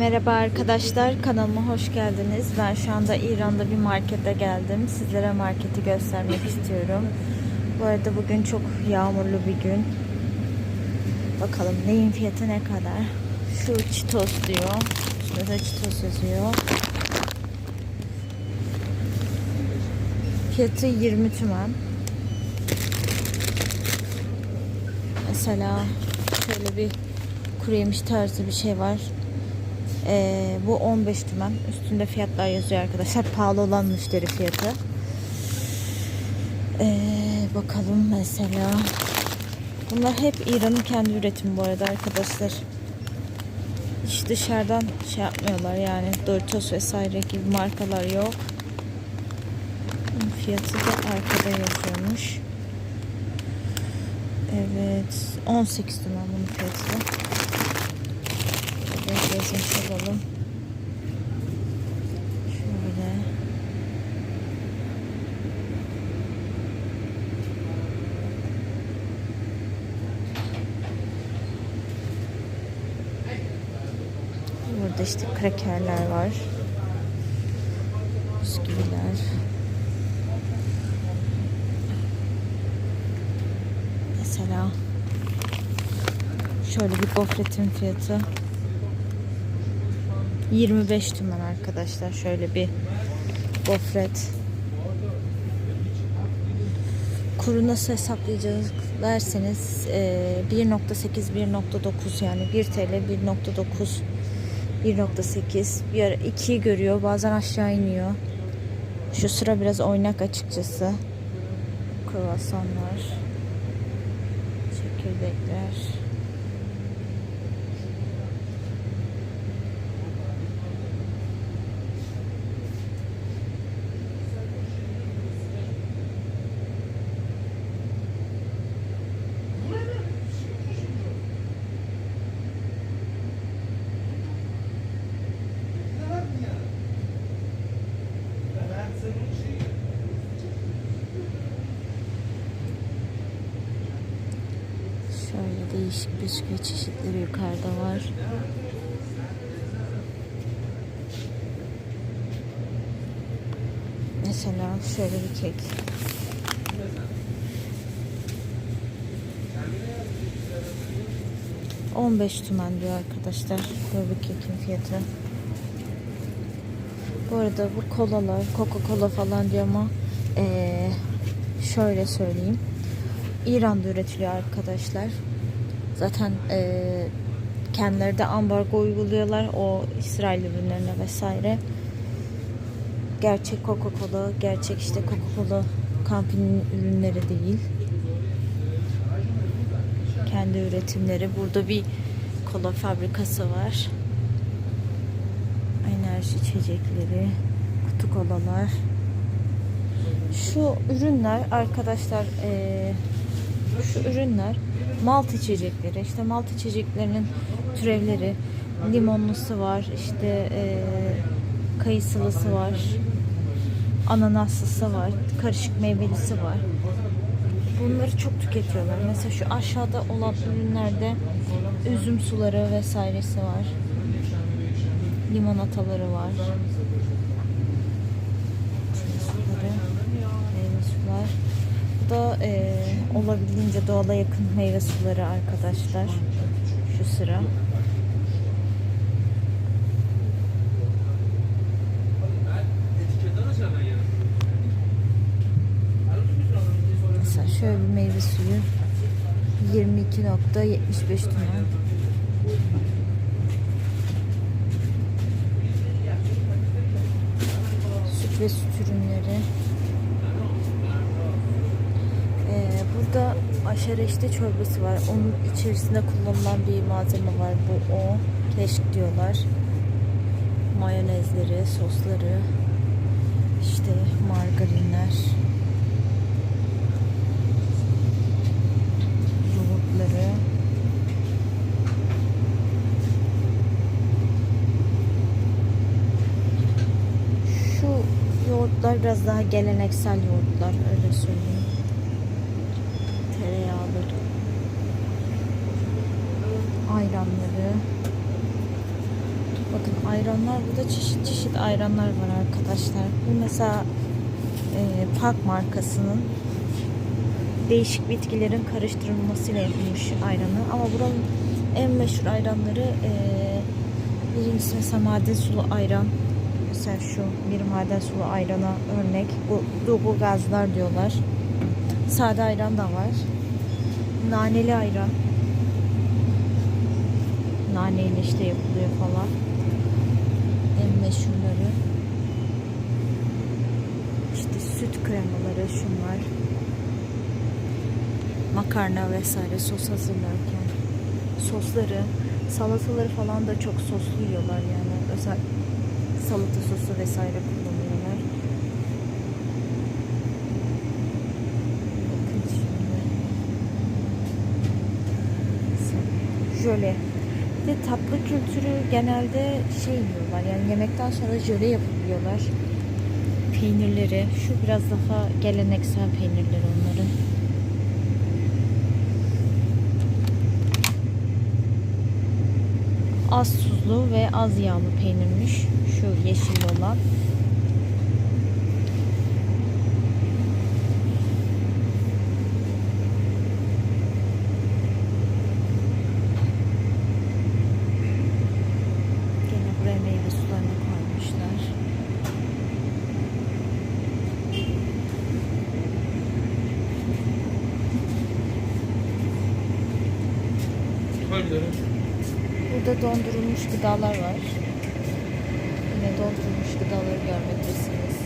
Merhaba arkadaşlar, kanalıma hoş geldiniz. Ben şu anda İran'da bir markete geldim. Sizlere marketi göstermek istiyorum. Bu arada bugün çok yağmurlu bir gün. Bakalım neyin fiyatı ne kadar. Şu Cheetos diyor. Şurada Cheetos yazıyor. Fiyatı 20 tümen. Mesela şöyle bir kuru yemiş tarzı bir şey var. Ee, bu 15 tümen. Üstünde fiyatlar yazıyor arkadaşlar. Pahalı olan müşteri fiyatı. Ee, bakalım mesela. Bunlar hep İran'ın kendi üretimi bu arada arkadaşlar. Hiç dışarıdan şey yapmıyorlar yani Doritos vesaire gibi markalar yok. Fiyatı da arkada yazıyormuş. Evet. 18 tümen bunun fiyatı. Gezmiş olalım. Şöyle. Burada işte krakerler var. Bisküviler. Mesela şöyle bir gofretin fiyatı 25 tümen arkadaşlar. Şöyle bir gofret. Kuru nasıl hesaplayacağız derseniz e, 1.8 1.9 yani 1 TL 1.9 1.8 bir ara 2'yi görüyor bazen aşağı iniyor. Şu sıra biraz oynak açıkçası. Kruvasanlar. Çekirdekler. Şöyle bisküvi çeşitleri yukarıda var. Mesela şöyle bir kek. ...15 tümen diyor arkadaşlar. Böyle bir kekin fiyatı. Bu arada bu kolalar, Coca-Cola falan diyor ama... eee, şöyle söyleyeyim. İran'da üretiliyor arkadaşlar. Zaten e, kendileri de ambargo uyguluyorlar o İsrail ürünlerine vesaire. Gerçek Coca-Cola, gerçek işte Coca-Cola kampinin ürünleri değil. Kendi üretimleri. Burada bir kola fabrikası var. Enerji içecekleri, kutu kolalar. Şu ürünler arkadaşlar eee şu ürünler malt içecekleri. İşte malt içeceklerinin türevleri. Limonlusu var. işte eee kayısılısı var. Ananaslısı var. Karışık meyvelisi var. Bunları çok tüketiyorlar. Mesela şu aşağıda olan ürünlerde üzüm suları vesairesi var. Limonataları var. Suları, meyve sular. Bu da e, olabildiğince doğala yakın meyve suları arkadaşlar. Şu sıra. Mesela şöyle bir meyve suyu 22.75 tümen. Süt ve süt ürünleri. Ee, burada aşereşte çorbası var. Onun içerisinde kullanılan bir malzeme var. Bu o. Keşk diyorlar. Mayonezleri, sosları. işte margarinler. Yoğurtları. Yoğurtlar biraz daha geleneksel yoğurtlar öyle söyleyeyim. Tereyağları. Ayranları. Bakın ayranlar burada çeşit çeşit ayranlar var arkadaşlar. Bu mesela e, Park markasının değişik bitkilerin karıştırılmasıyla yapılmış ayranı. Ama buranın en meşhur ayranları e, birincisi mesela maden sulu ayran. Mesela şu bir maden sulu ayrana örnek. Bu Dogo gazlar diyorlar. Sade ayran da var. Naneli ayran. Naneyle işte yapılıyor falan. En meşhurları. İşte süt kremaları şunlar. Makarna vesaire sos hazırlarken. Sosları, salataları falan da çok soslu yiyorlar yani. Özel salata sosu vesaire kullanıyorlar. Bakın şimdi. Jöle. De tatlı kültürü genelde şey yiyorlar yani yemekten sonra jöle yapabiliyorlar. Peynirleri. Şu biraz daha geleneksel peynirleri onların. Az tuzlu ve az yağlı peynirmiş. Şu yeşil olan. Gene buraya meyve sularını koymuşlar. Burada dondurulmuş gıdalar var. Yine dondurulmuş gıdaları görmektesiniz.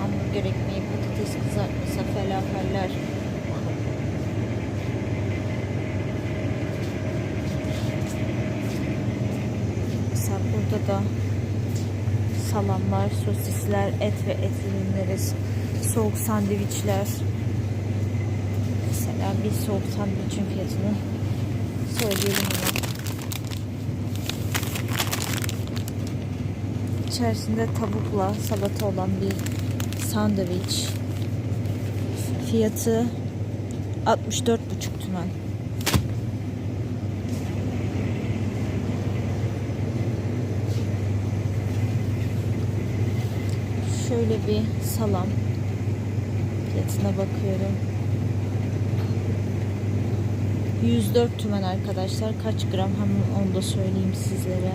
Hamburger ekmeği, patates kızartması, falafeller. Mesela burada da salamlar, sosisler, et ve et ürünleri, soğuk sandviçler. Mesela bir soğuk sandviçin fiyatını söyleyelim hemen. İçerisinde tavukla salata olan bir sandviç. Fiyatı 64,5 tümen. Şöyle bir salam fiyatına bakıyorum. 104 tümen arkadaşlar. Kaç gram hemen onu da söyleyeyim sizlere.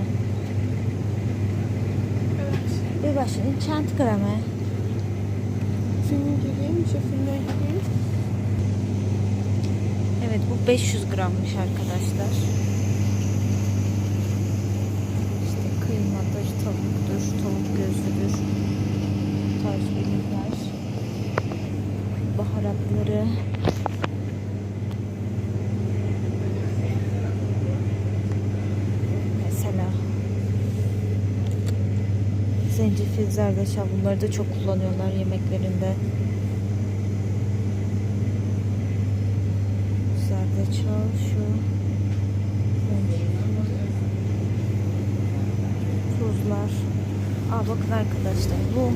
Bir başlayın. Çant gramı. Filmi gireyim, şefirine gireyim. Evet bu 500 grammış arkadaşlar. İşte kıymadır, tavuktur, tavuk gözlüdür. Bu tarz ürünler. Baharatları. Zencefil, zerdeçal bunları da çok kullanıyorlar yemeklerinde. Zerdeçal şu. Tuzlar. Aa bakın arkadaşlar bu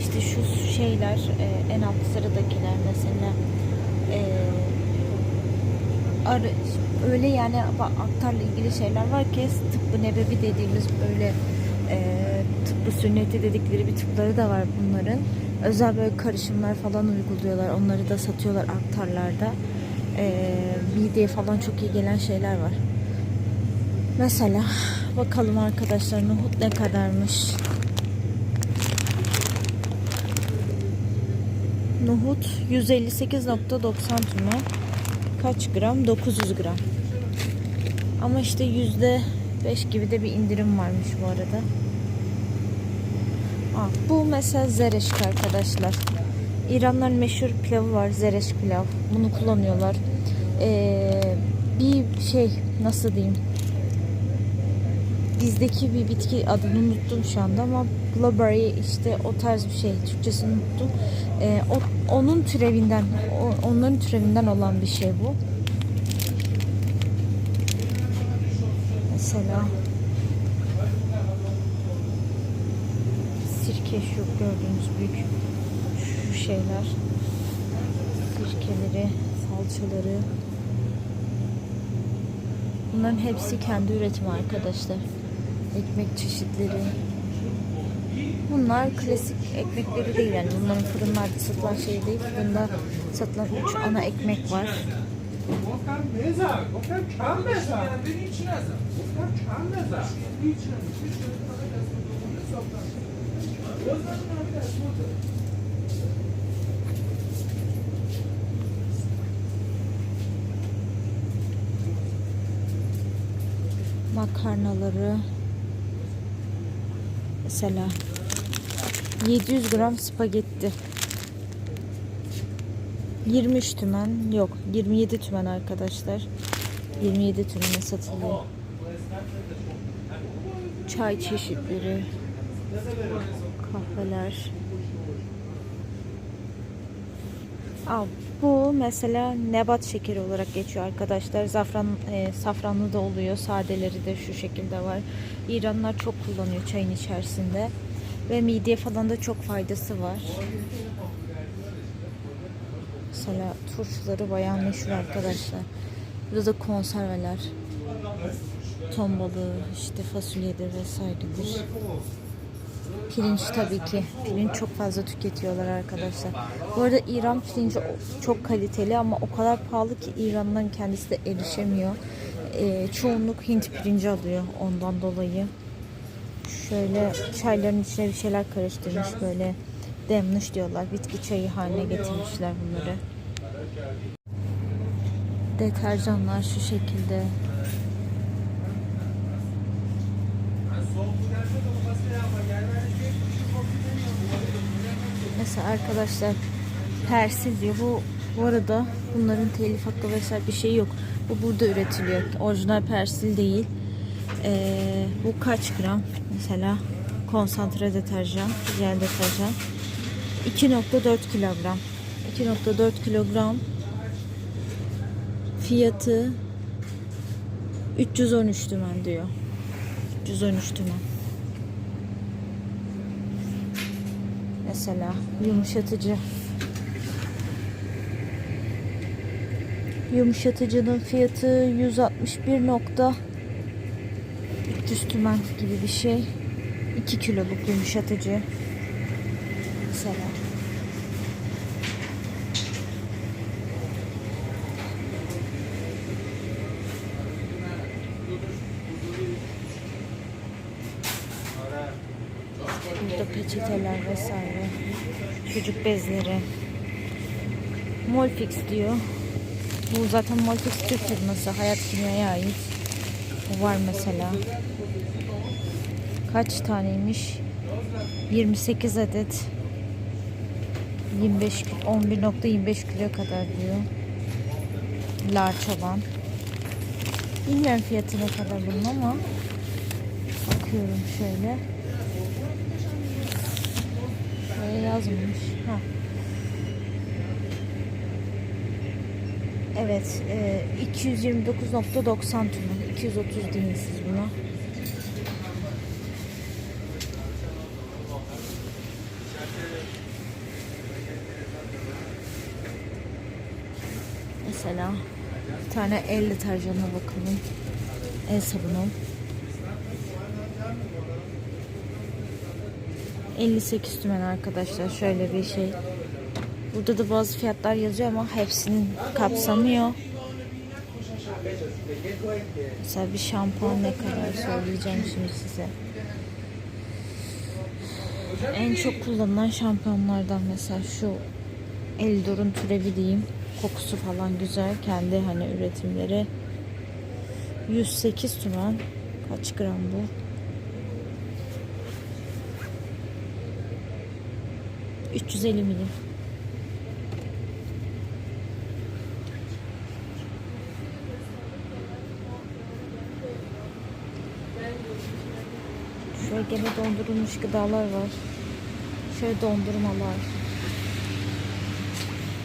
işte şu şeyler e, en alt sıradakiler mesela e, arı, öyle yani aktarla ilgili şeyler var ki tıbbı nebevi dediğimiz böyle e, tıbbı sünneti dedikleri bir tıpları da var bunların. Özel böyle karışımlar falan uyguluyorlar. Onları da satıyorlar aktarlarda. E, mideye falan çok iyi gelen şeyler var. Mesela bakalım arkadaşlar nohut ne kadarmış. Nohut 158.90 tüme. Kaç gram? 900 gram. Ama işte yüzde 5 gibi de bir indirim varmış bu arada. Aa, bu mesela zereşk arkadaşlar. İranların meşhur pilavı var. Zereşk pilav. Bunu kullanıyorlar. Ee, bir şey nasıl diyeyim? Bizdeki bir bitki adını unuttum şu anda ama blueberry işte o tarz bir şey. Türkçesini unuttum. Ee, o, onun türevinden, o, onların türevinden olan bir şey bu. Mesela sirke şu gördüğünüz büyük şu şeyler sirkeleri, salçaları bunların hepsi kendi üretimi arkadaşlar. Ekmek çeşitleri. Bunlar klasik ekmekleri değil yani bunların fırınlarda satılan şey değil. Fırında satılan üç ana ekmek var. گفتم بزن گفتم کم بزن گفتم کم بزن Makarnaları mesela 700 gram spagetti 23 tümen yok 27 tümen arkadaşlar 27 tümene satılıyor çay çeşitleri kahveler Al, bu mesela nebat şekeri olarak geçiyor arkadaşlar. Zafran, e, safranlı da oluyor. Sadeleri de şu şekilde var. İranlar çok kullanıyor çayın içerisinde. Ve mideye falan da çok faydası var. Mesela turşuları bayağı meşhur arkadaşlar. Burada da konserveler. Ton balığı, işte fasulyedir vesairedir. Pirinç tabii ki. Pirinç çok fazla tüketiyorlar arkadaşlar. Bu arada İran pirinci çok kaliteli ama o kadar pahalı ki İran'dan kendisi de erişemiyor. Ee, çoğunluk Hint pirinci alıyor ondan dolayı. Şöyle çayların içine bir şeyler karıştırmış böyle demliş diyorlar. Bitki çayı haline getirmişler bunları. Deterjanlar şu şekilde. Mesela arkadaşlar persil diyor. Bu bu arada bunların telif hakkı vesaire bir şey yok. Bu burada üretiliyor. Orijinal persil değil. Ee, bu kaç gram? Mesela konsantre deterjan, jel deterjan. 2.4 kilogram. 2.4 kilogram fiyatı 313 tümen diyor. 313 tümen. Mesela yumuşatıcı. Yumuşatıcının fiyatı 161 nokta 300 tümen gibi bir şey. 2 kiloluk yumuşatıcı. Mesela. Burada peçeteler vesaire. Çocuk bezleri. Molfix diyor. Bu zaten Molfix Türk firması. Hayat Kimya'ya ait. Bu var mesela. Kaç taneymiş? 28 adet. 25 kilo, 11.25 kilo kadar diyor. Larç olan. Bilmiyorum fiyatı ne kadar bunun ama bakıyorum şöyle. Şöyle yazmış. Ha. Evet, e, 229.90 tümü. 230 deyin siz buna. Mesela bir tane el deterjanına bakalım. El sabunu. 58 tümen arkadaşlar. Şöyle bir şey. Burada da bazı fiyatlar yazıyor ama hepsinin kapsamıyor. Mesela bir şampuan ne kadar söyleyeceğim şimdi size. En çok kullanılan şampuanlardan mesela şu Eldor'un türevi diyeyim. Kokusu falan güzel. Kendi hani üretimleri. 108 tümen. Kaç gram bu? ...350 milim. Şöyle gene dondurulmuş gıdalar var. Şöyle dondurmalar.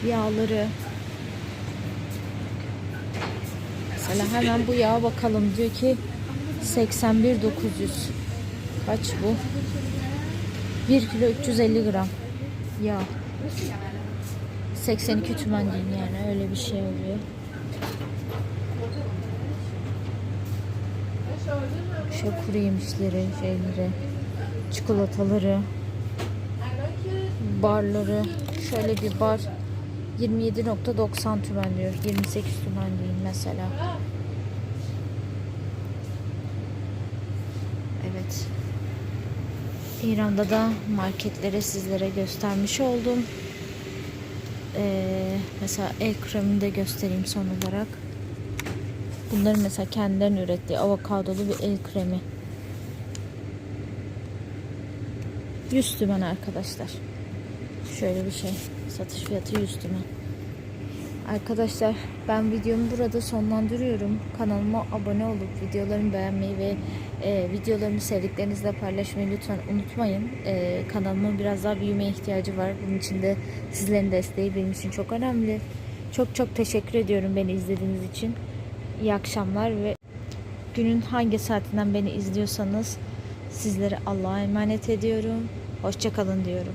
Yağları. Mesela hemen bu yağa bakalım. Diyor ki 81 900. Kaç bu? 1 kilo 350 gram yağ. 82 tümen yani öyle bir şey oluyor. Şu kuru yemişleri, şeyleri, çikolataları, barları. Şöyle bir bar 27.90 tümen diyor. 28 tümen değil mesela. Evet. İran'da da marketlere sizlere göstermiş oldum. Ee, mesela el kremini de göstereyim son olarak. Bunların mesela kendilerinin ürettiği avokadolu bir el kremi. 100 tümen arkadaşlar. Şöyle bir şey. Satış fiyatı 100 tümen. Arkadaşlar ben videomu burada sonlandırıyorum. Kanalıma abone olup videolarımı beğenmeyi ve e, videolarımı sevdiklerinizle paylaşmayı lütfen unutmayın. E, kanalımın biraz daha büyümeye ihtiyacı var. Bunun için de sizlerin desteği benim için çok önemli. Çok çok teşekkür ediyorum beni izlediğiniz için. İyi akşamlar ve günün hangi saatinden beni izliyorsanız sizleri Allah'a emanet ediyorum. Hoşçakalın diyorum.